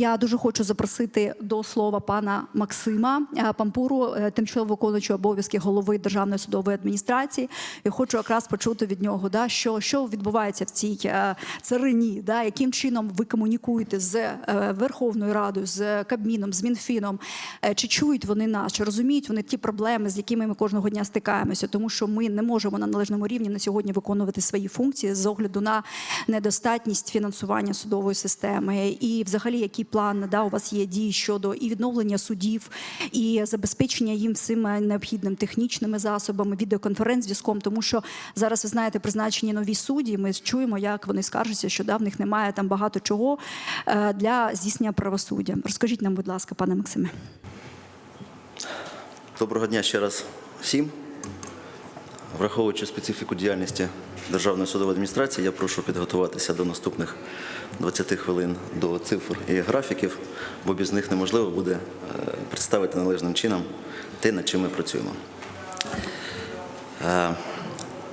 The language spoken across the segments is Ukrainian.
Я дуже хочу запросити до слова пана Максима е, Пампуру, е, тимчасово виконуючого обов'язки голови Державної судової адміністрації. І хочу якраз почути від нього, да, що, що відбувається в цій е, царині, да, яким чином ви комунікуєте з Верховною Радою, з Кабміном, з Мінфіном. Чи чують вони нас, чи розуміють вони ті проблеми, з якими ми кожного дня стикаємося, тому що ми не можемо на належному рівні на сьогодні виконувати свої функції з огляду на недостатність фінансування судової системи, і взагалі який план да, у вас є дії щодо і відновлення судів, і забезпечення їм всім необхідним технічними засобами, відеоконференц-зв'язком, тому що зараз ви знаєте призначені нові судді. Ми чуємо, як вони скаржаться, що да, в них немає там багато чого е, для здійснення правосуддя. Розкажіть нам, будь ласка, пане Максиме. Доброго дня ще раз всім. Враховуючи специфіку діяльності Державної судової адміністрації, я прошу підготуватися до наступних 20 хвилин до цифр і графіків, бо без них неможливо буде е, представити належним чином те, над чим ми працюємо.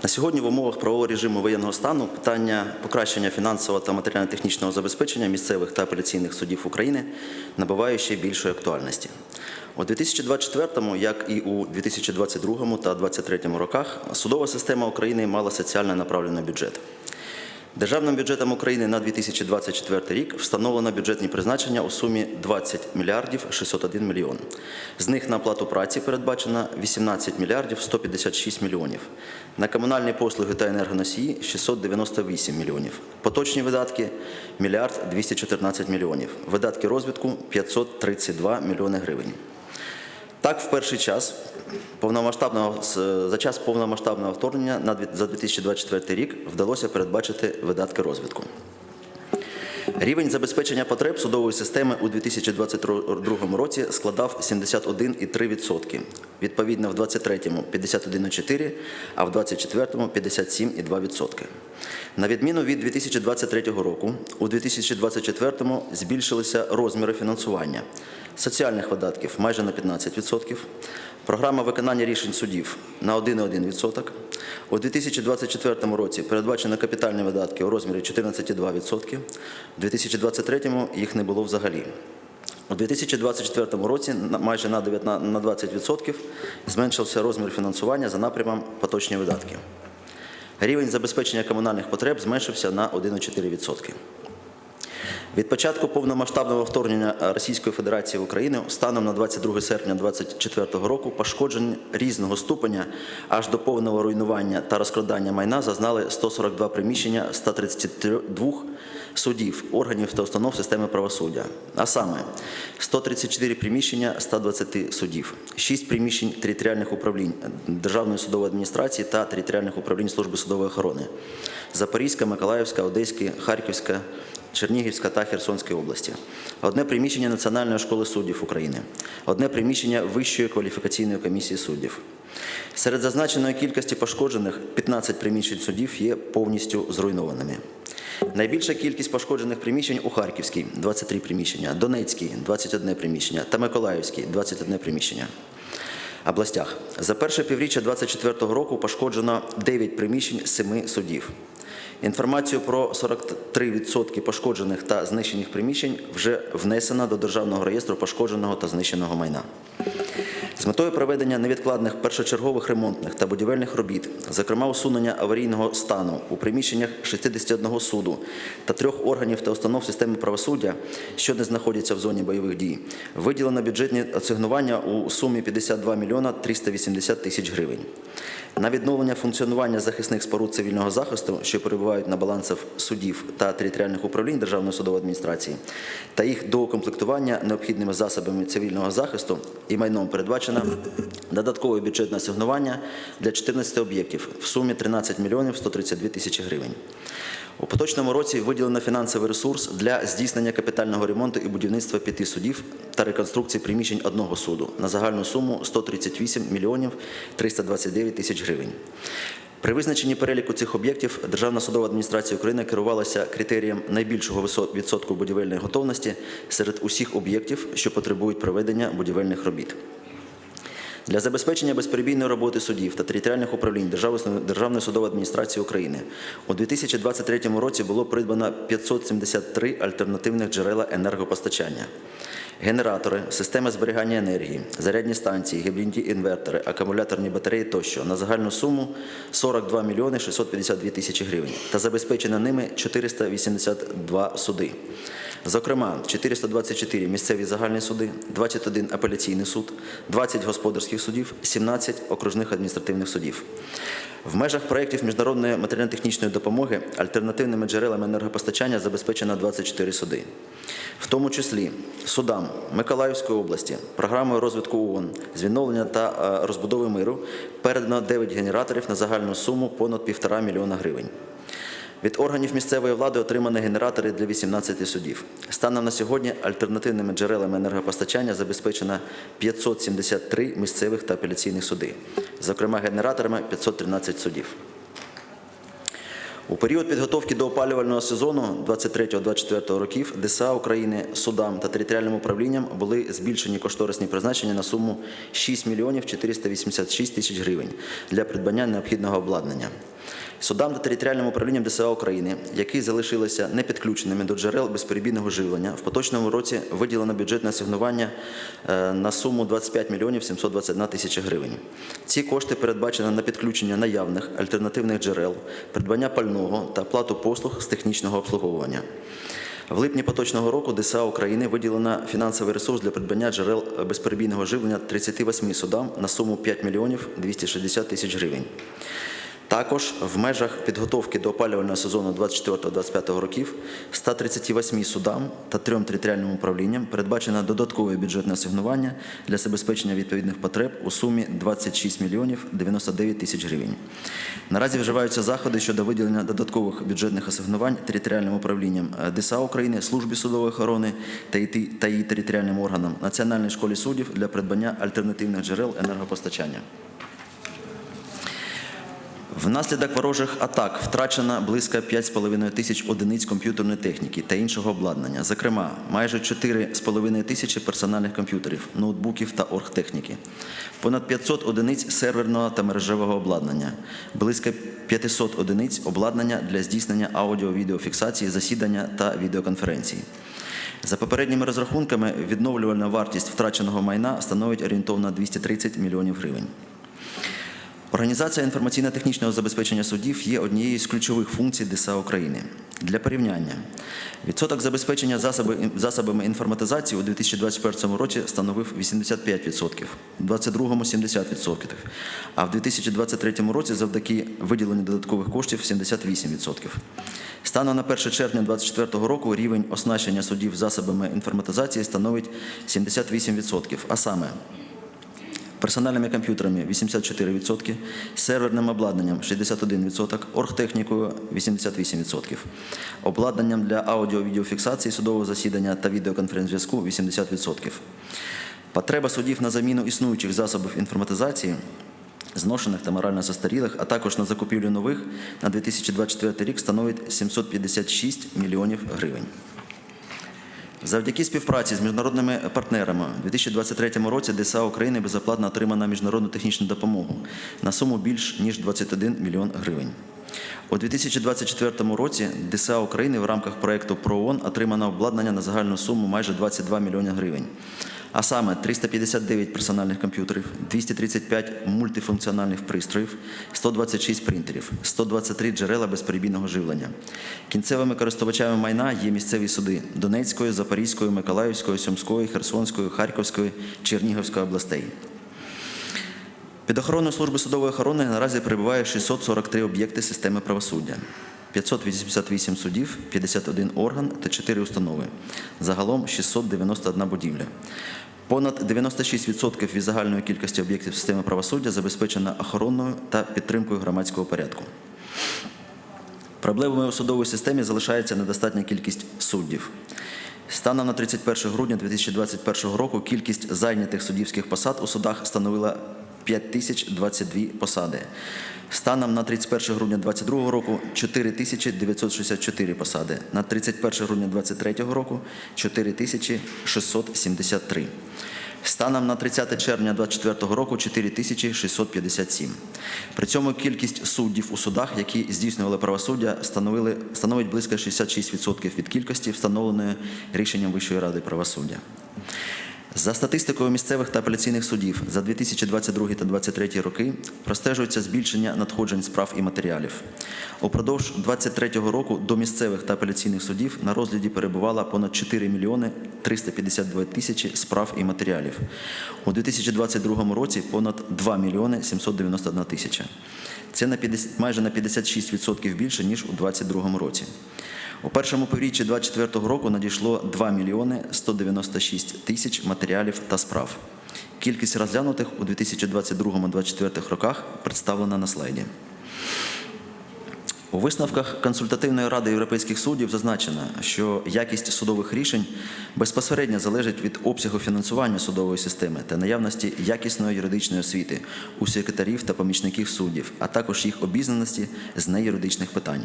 На сьогодні в умовах правового режиму воєнного стану питання покращення фінансового та матеріально-технічного забезпечення місцевих та апеляційних судів України набуває ще більшої актуальності. У 2024, як і у 2022 та 2023 роках, судова система України мала соціально направлений бюджет. Державним бюджетом України на 2024 рік встановлено бюджетні призначення у сумі 20 мільярдів 601 мільйон. З них на оплату праці передбачено 18 мільярдів 156 мільйонів. На комунальні послуги та енергоносії 698 мільйонів. Поточні видатки – мільярд 214 мільйонів. Видатки розвитку – 532 мільйони гривень. Так, в перший час повномасштабного за час повномасштабного вторгнення за 2024 рік вдалося передбачити видатки розвитку. Рівень забезпечення потреб судової системи у 2022 році складав 71,3%. Відповідно, в 2023 – 51,4%, а в 2024 – 57,2%. На відміну від 2023 року, у 2024-му збільшилися розміри фінансування соціальних видатків майже на 15%, програма виконання рішень судів на 1,1%. У 2024 році передбачено капітальні видатки у розмірі 14,2%, у 2023 їх не було взагалі. У 2024 році майже на 20% зменшився розмір фінансування за напрямом поточні видатки. Рівень забезпечення комунальних потреб зменшився на 1,4%. Від початку повномасштабного вторгнення Російської Федерації в Україну станом на 22 серпня 2024 року пошкоджень різного ступеня аж до повного руйнування та розкрадання майна зазнали 142 приміщення 132 судів, органів та установ системи правосуддя. А саме 134 приміщення 120 судів, 6 приміщень територіальних управлінь Державної судової адміністрації та територіальних управлінь Служби судової охорони Запорізька, Миколаївська, Одеська, Харківська, Чернігівська та Херсонської області, одне приміщення Національної школи суддів України, одне приміщення Вищої кваліфікаційної комісії суддів. Серед зазначеної кількості пошкоджених 15 приміщень судів є повністю зруйнованими. Найбільша кількість пошкоджених приміщень у Харківській 23 приміщення, Донецькій 21 приміщення та Миколаївській 21 приміщення областях. За перше півріччя 2024 року пошкоджено 9 приміщень з 7 судів. Інформацію про 43% пошкоджених та знищених приміщень вже внесено до Державного реєстру пошкодженого та знищеного майна. З метою проведення невідкладних першочергових ремонтних та будівельних робіт, зокрема усунення аварійного стану у приміщеннях 61 суду та трьох органів та установ системи правосуддя, що не знаходяться в зоні бойових дій, виділено бюджетні асигнування у сумі 52 мільйона 380 тисяч гривень. На відновлення функціонування захисних споруд цивільного захисту, що перебувають на балансах судів та територіальних управлінь Державної судової адміністрації, та їх доукомплектування необхідними засобами цивільного захисту і майном передбачено додаткове бюджетне асигнування для 14 об'єктів в сумі 13 мільйонів 132 тисячі гривень. У поточному році виділено фінансовий ресурс для здійснення капітального ремонту і будівництва п'яти судів та реконструкції приміщень одного суду на загальну суму 138 мільйонів 329 тисяч гривень. При визначенні переліку цих об'єктів Державна судова адміністрація України керувалася критерієм найбільшого відсотку будівельної готовності серед усіх об'єктів, що потребують проведення будівельних робіт. Для забезпечення безперебійної роботи судів та територіальних управлінь Державної судової адміністрації України у 2023 році було придбано 573 альтернативних джерела енергопостачання. Генератори, системи зберігання енергії, зарядні станції, гібридні інвертори, акумуляторні батареї тощо на загальну суму 42 мільйони 652 тисячі гривень та забезпечено ними 482 суди. Зокрема, 424 місцеві загальні суди, 21 апеляційний суд, 20 господарських судів, 17 окружних адміністративних судів. В межах проєктів міжнародної матеріально-технічної допомоги альтернативними джерелами енергопостачання забезпечено 24 суди. В тому числі судам Миколаївської області, програмою розвитку ООН з та е, розбудови миру передано 9 генераторів на загальну суму понад 1,5 мільйона гривень. Від органів місцевої влади отримані генератори для 18 судів. Станом на сьогодні альтернативними джерелами енергопостачання забезпечено 573 місцевих та апеляційних суди, зокрема генераторами 513 судів. У період підготовки до опалювального сезону 23-24 років ДСА України судам та територіальним управлінням були збільшені кошторисні призначення на суму 6 мільйонів 486 тисяч гривень для придбання необхідного обладнання. Судам та територіальним управлінням ДСА України, які залишилися непідключеними до джерел безперебійного живлення, в поточному році виділено бюджетне асигнування е, на суму 25 мільйонів 721 тисяча гривень. Ці кошти передбачено на підключення наявних альтернативних джерел, придбання пального та оплату послуг з технічного обслуговування. В липні поточного року ДСА України виділено фінансовий ресурс для придбання джерел безперебійного живлення 38 судам на суму 5 мільйонів 260 тисяч гривень. Також в межах підготовки до опалювального сезону 24-25 років 138 судам та трьом територіальним управлінням передбачено додаткове бюджетне асигнування для забезпечення відповідних потреб у сумі 26 мільйонів 99 тисяч гривень. Наразі вживаються заходи щодо виділення додаткових бюджетних асигнувань територіальним управлінням е, ДСА України, службі судової охорони та її- територіальним органам, Національній школі суддів для придбання альтернативних джерел енергопостачання. Внаслідок ворожих атак втрачено близько 5,5 тисяч одиниць комп'ютерної техніки та іншого обладнання, зокрема, майже 4,5 тисячі персональних комп'ютерів, ноутбуків та оргтехніки, понад 500 одиниць серверного та мережевого обладнання, близько 500 одиниць обладнання для здійснення аудіо-відеофіксації засідання та відеоконференцій. За попередніми розрахунками, відновлювальна вартість втраченого майна становить орієнтовно 230 мільйонів гривень. Організація інформаційно-технічного забезпечення судів є однією з ключових функцій ДСА України. Для порівняння, відсоток забезпечення засобами інформатизації у 2021 році становив 85%, у 2022 – 70%, а в 2023 році завдяки виділенню додаткових коштів 78%. Станом на 1 червня 2024 року рівень оснащення судів засобами інформатизації становить 78%, а саме персональними комп'ютерами 84%, серверним обладнанням 61%, оргтехнікою 88%, обладнанням для аудіо-відеофіксації судового засідання та відеоконференц-зв'язку 80%. Потреба судів на заміну існуючих засобів інформатизації зношених та морально застарілих, а також на закупівлю нових на 2024 рік становить 756 мільйонів гривень. Завдяки співпраці з міжнародними партнерами у 2023 році ДСА України безоплатно отримана міжнародну технічну допомогу на суму більш ніж 21 мільйон гривень. У 2024 році ДСА України в рамках проєкту ПРООН отримано обладнання на загальну суму майже 22 мільйони гривень. А саме 359 персональних комп'ютерів, 235 мультифункціональних пристроїв, 126 принтерів, 123 джерела безперебійного живлення. Кінцевими користувачами майна є місцеві суди Донецької, Запорізької, Миколаївської, Сумської, Херсонської, Харківської, Чернігівської областей. Під охороною служби судової охорони наразі перебуває 643 об'єкти системи правосуддя. 588 судів, 51 орган та 4 установи. Загалом 691 будівля. Понад 96% від загальної кількості об'єктів системи правосуддя забезпечено охороною та підтримкою громадського порядку. Проблемою у судовій системі залишається недостатня кількість суддів. Станом на 31 грудня 2021 року кількість зайнятих суддівських посад у судах становила 5022 посади. Станом на 31 грудня 2022 року 4964 посади. На 31 грудня 2023 року 4673. Станом на 30 червня 2024 року 4657. При цьому кількість суддів у судах, які здійснювали правосуддя, становили, становить близько 66% від кількості, встановленої рішенням Вищої ради правосуддя. За статистикою місцевих та апеляційних судів за 2022 та 2023 роки простежується збільшення надходжень справ і матеріалів. Упродовж 2023 року до місцевих та апеляційних судів на розгляді перебувало понад 4 мільйони 352 тисячі справ і матеріалів. У 2022 році понад 2 мільйони 791 тисяча. Це на 50, майже на 56% більше, ніж у 2022 році. У першому півріччі 2024 року надійшло 2 мільйони 196 тисяч матеріалів та справ. Кількість розглянутих у 2022-2024 роках представлена на слайді. У висновках консультативної ради європейських суддів зазначено, що якість судових рішень безпосередньо залежить від обсягу фінансування судової системи та наявності якісної юридичної освіти у секретарів та помічників суддів, а також їх обізнаності з неюридичних питань.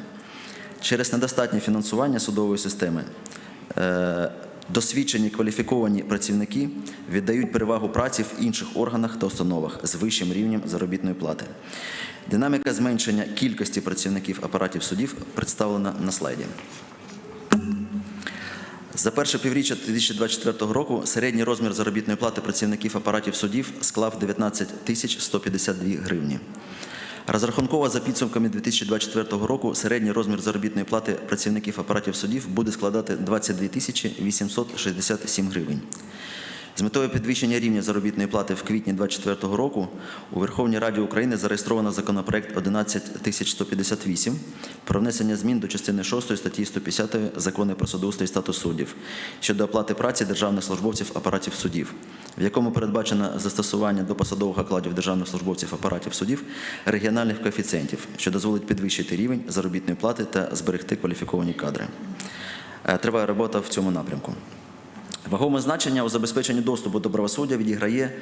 Через недостатнє фінансування судової системи е, досвідчені кваліфіковані працівники віддають перевагу праці в інших органах та установах з вищим рівнем заробітної плати. Динаміка зменшення кількості працівників апаратів судів представлена на слайді. За перше півріччя 2024 року середній розмір заробітної плати працівників апаратів судів склав 19 тисяч 152 гривні. Розрахунково за підсумками 2024 року середній розмір заробітної плати працівників апаратів судів буде складати 22 тисячі 867 гривень. З метою підвищення рівня заробітної плати в квітні 2024 року у Верховній Раді України зареєстровано законопроект 11158 про внесення змін до частини 6 статті 150 Закону про судоустрій і статус суддів щодо оплати праці державних службовців апаратів судів, в якому передбачено застосування до посадових окладів державних службовців апаратів судів регіональних коефіцієнтів, що дозволить підвищити рівень заробітної плати та зберегти кваліфіковані кадри. Е, Триває робота в цьому напрямку. Вагоме значення у забезпеченні доступу до правосуддя відіграє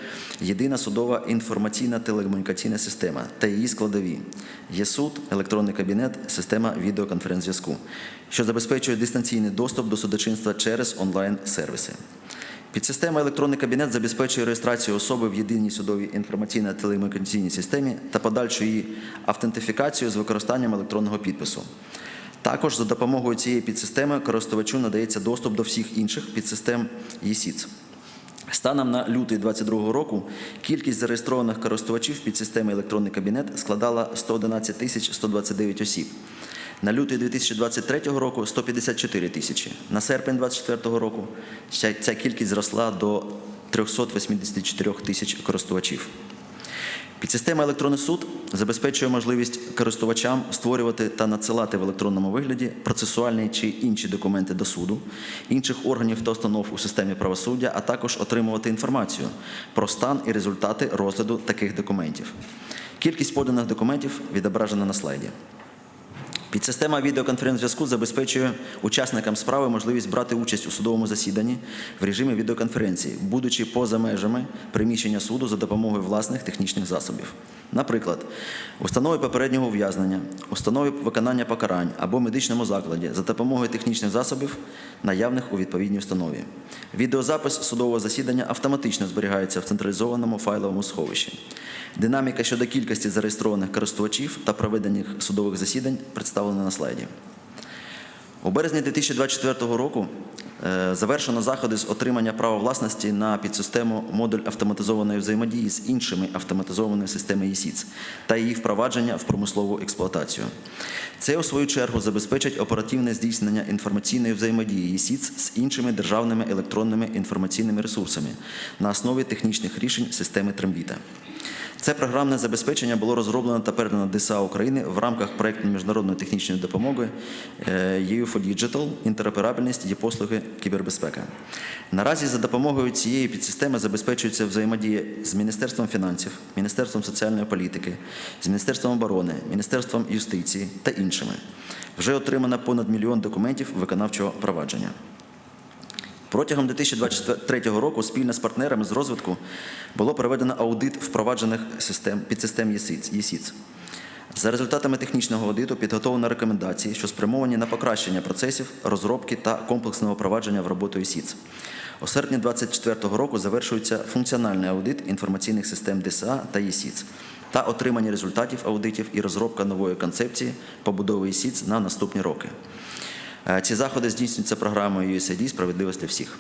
єдина судова інформаційна телекомунікаційна система та її складові є суд, електронний кабінет, система відеоконференц-зв'язку, що забезпечує дистанційний доступ до судочинства через онлайн-сервіси. Підсистема електронний кабінет забезпечує реєстрацію особи в єдиній судовій інформаційно-телемунікаційній системі та подальшу її автентифікацію з використанням електронного підпису. Також за допомогою цієї підсистеми користувачу надається доступ до всіх інших підсистем ЄСІЦ. Станом на лютий 2022 року кількість зареєстрованих користувачів підсистеми електронний кабінет складала 111 тисяч 129 осіб. На лютий 2023 року 154 тисячі. На серпень 2024 року ця, кількість зросла до 384 тисяч користувачів. Підсистема електронний суд забезпечує можливість користувачам створювати та надсилати в електронному вигляді процесуальні чи інші документи до суду, інших органів та установ у системі правосуддя, а також отримувати інформацію про стан і результати розгляду таких документів. Кількість поданих документів відображена на слайді. Підсистема відеоконференц-зв'язку забезпечує учасникам справи можливість брати участь у судовому засіданні в режимі відеоконференції, будучи поза межами приміщення суду за допомогою власних технічних засобів. Наприклад, установи попереднього ув'язнення, установи виконання покарань або медичному закладі за допомогою технічних засобів, наявних у відповідній установі. Відеозапис судового засідання автоматично зберігається в централізованому файловому сховищі. Динаміка щодо кількості зареєстрованих користувачів та проведених судових засідань представлена на слайді. У березні 2024 року е, завершено заходи з отримання права власності на підсистему модуль автоматизованої взаємодії з іншими автоматизованими системами ЄСІЦ та її впровадження в промислову експлуатацію. Це, у свою чергу, забезпечить оперативне здійснення інформаційної взаємодії ЄСІЦ з іншими державними електронними інформаційними ресурсами на основі технічних рішень системи Трембіта. Це програмне забезпечення було розроблено та передано ДСА України в рамках проєкту міжнародної технічної допомоги е, EU for Digital, інтероперабельність і послуги кібербезпека. Наразі за допомогою цієї підсистеми забезпечується взаємодія з Міністерством фінансів, Міністерством соціальної політики, з Міністерством оборони, Міністерством юстиції та іншими. Вже отримано понад мільйон документів виконавчого провадження. Протягом 2023 року спільно з партнерами з розвитку було проведено аудит впроваджених систем підсистем ЄСІЦ. ЄСІЦ. За результатами технічного аудиту підготовлено рекомендації, що спрямовані на покращення процесів розробки та комплексного впровадження в роботу ЄСІЦ. У серпні 2024 року завершується функціональний аудит інформаційних систем ДСА та ЄСІЦ та отримання результатів аудитів і розробка нової концепції побудови ЄСІЦ на наступні роки. Е, Ці заходи здійснюються програмою USAID «Справедливість для всіх».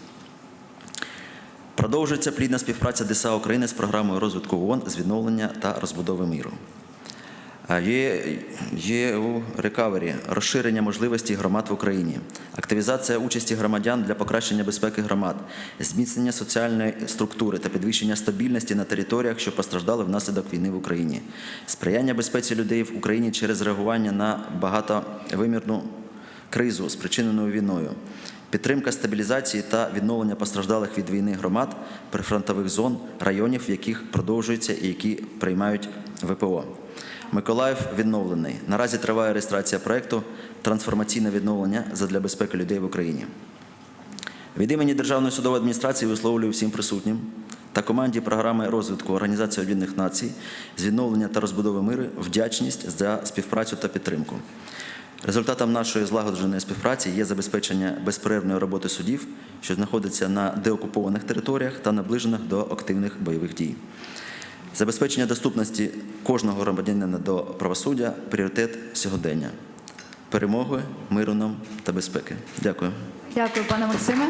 Продовжується плідна співпраця ДСА України з програмою розвитку ООН з відновлення та розбудови миру. Е, Є, у рекавері розширення можливостей громад в Україні, активізація участі громадян для покращення безпеки громад, зміцнення соціальної структури та підвищення стабільності на територіях, що постраждали внаслідок війни в Україні, сприяння безпеці людей в Україні через реагування на багатовимірну кризу, спричинену війною, підтримка стабілізації та відновлення постраждалих від війни громад прифронтових зон, районів, в яких продовжуються і які приймають ВПО. Миколаїв відновлений. Наразі триває реєстрація проекту Трансформаційне відновлення задля безпеки людей в Україні. Від імені Державної судової адміністрації висловлюю всім присутнім та команді програми розвитку Організації Об'єднаних Націй з відновлення та розбудови миру вдячність за співпрацю та підтримку. Результатом нашої злагодженої співпраці є забезпечення безперервної роботи судів, що знаходяться на деокупованих територіях та наближених до активних бойових дій. Забезпечення доступності кожного громадянина до правосуддя пріоритет сьогодення. Перемоги, миру нам та безпеки. Дякую. Дякую, пане Максиме.